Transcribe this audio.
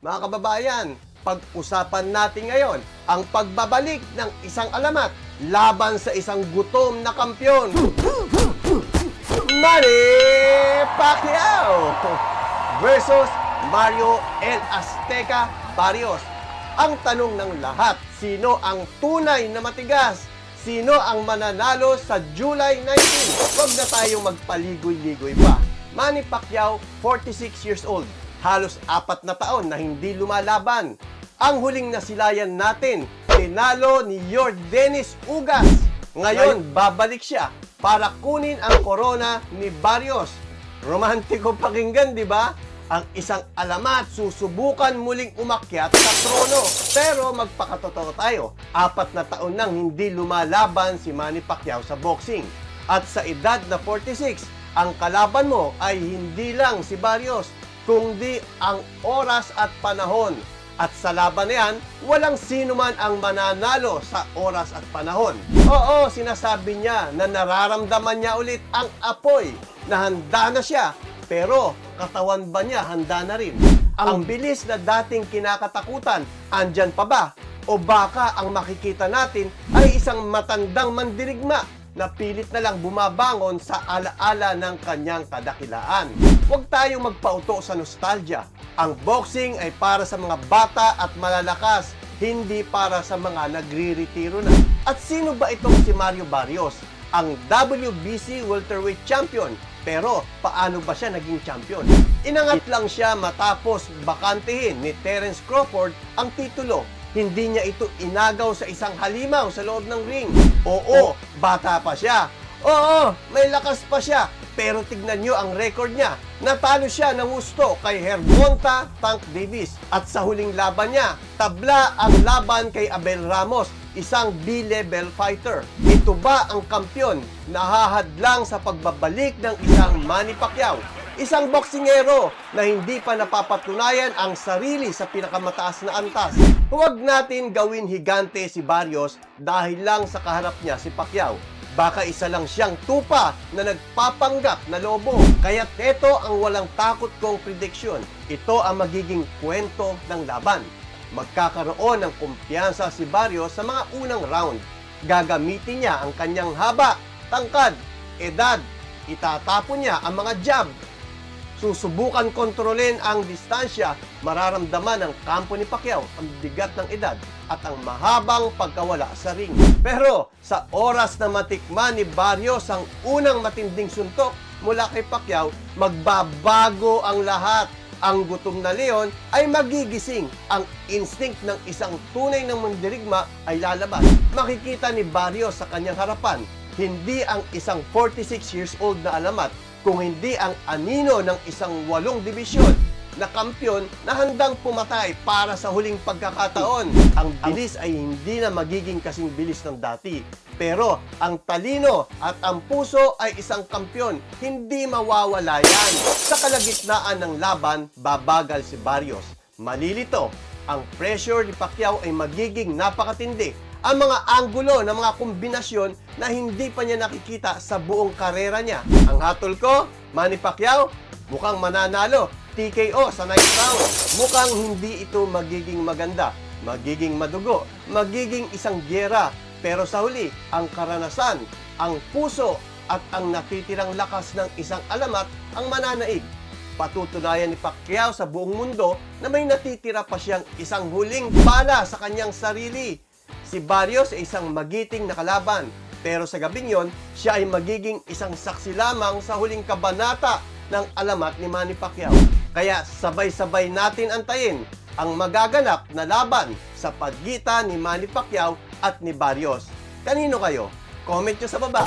Mga kababayan, pag-usapan natin ngayon ang pagbabalik ng isang alamat laban sa isang gutom na kampyon. Manny Pacquiao versus Mario El Azteca Barrios. Ang tanong ng lahat, sino ang tunay na matigas? Sino ang mananalo sa July 19? Huwag na tayong magpaligoy-ligoy pa. Manny Pacquiao, 46 years old. Halos apat na taon na hindi lumalaban. Ang huling nasilayan natin, tinalo ni Yordenis Ugas. Ngayon, babalik siya para kunin ang corona ni Barrios. Romantiko pakinggan, di ba? Ang isang alamat susubukan muling umakyat sa trono. Pero magpakatotoo tayo, apat na taon nang hindi lumalaban si Manny Pacquiao sa boxing. At sa edad na 46, ang kalaban mo ay hindi lang si Barrios, kundi ang oras at panahon. At sa laban na yan, walang sino man ang mananalo sa oras at panahon. Oo, sinasabi niya na nararamdaman niya ulit ang apoy, na handa na siya, pero katawan ba niya handa na rin? Ang bilis na dating kinakatakutan, andyan pa ba? O baka ang makikita natin ay isang matandang mandirigma na pilit na lang bumabangon sa alaala ng kanyang kadakilaan. Huwag tayong magpauto sa nostalgia. Ang boxing ay para sa mga bata at malalakas, hindi para sa mga nagre-retiro na. At sino ba itong si Mario Barrios? Ang WBC welterweight champion. Pero paano ba siya naging champion? Inangat lang siya matapos bakantehin ni Terence Crawford ang titulo hindi niya ito inagaw sa isang halimaw sa loob ng ring. Oo, bata pa siya. Oo, may lakas pa siya. Pero tignan nyo ang record niya. Natalo siya ng gusto kay Hermonta Tank Davis. At sa huling laban niya, tabla ang laban kay Abel Ramos, isang B-level fighter. Ito ba ang kampyon na hahadlang sa pagbabalik ng isang Manny Pacquiao? Isang boksingero na hindi pa napapatunayan ang sarili sa pinakamataas na antas. Huwag natin gawin higante si Barrios dahil lang sa kaharap niya si Pacquiao. Baka isa lang siyang tupa na nagpapanggap na lobo. Kaya ito ang walang takot kong prediction. Ito ang magiging kwento ng laban. Magkakaroon ng kumpiyansa si Barrios sa mga unang round. Gagamitin niya ang kanyang haba, tangkad, edad. Itatapon niya ang mga jab, susubukan kontrolin ang distansya, mararamdaman ng kampo ni Pacquiao ang bigat ng edad at ang mahabang pagkawala sa ring. Pero sa oras na matikman ni Barrios ang unang matinding suntok mula kay Pacquiao, magbabago ang lahat. Ang gutom na leon ay magigising. Ang instinct ng isang tunay ng mandirigma ay lalabas. Makikita ni Barrios sa kanyang harapan, hindi ang isang 46 years old na alamat, kung hindi ang anino ng isang walong dibisyon na kampyon na handang pumatay para sa huling pagkakataon. Ang bilis ay hindi na magiging kasing bilis ng dati. Pero ang talino at ang puso ay isang kampyon, hindi mawawala yan. Sa kalagitnaan ng laban, babagal si Barrios. Malilito, ang pressure ni Pacquiao ay magiging napakatindi ang mga anggulo ng mga kombinasyon na hindi pa niya nakikita sa buong karera niya. Ang hatol ko, Manny Pacquiao, mukhang mananalo. TKO sa ninth round. Mukhang hindi ito magiging maganda, magiging madugo, magiging isang gyera. Pero sa huli, ang karanasan, ang puso at ang natitirang lakas ng isang alamat ang mananaig patutunayan ni Pacquiao sa buong mundo na may natitira pa siyang isang huling bala sa kanyang sarili. Si Barrios ay isang magiting na kalaban, pero sa gabing yon, siya ay magiging isang saksi lamang sa huling kabanata ng alamat ni Manny Pacquiao. Kaya sabay-sabay natin antayin ang magaganap na laban sa pagitan ni Manny Pacquiao at ni Barrios. Kanino kayo? Comment nyo sa baba.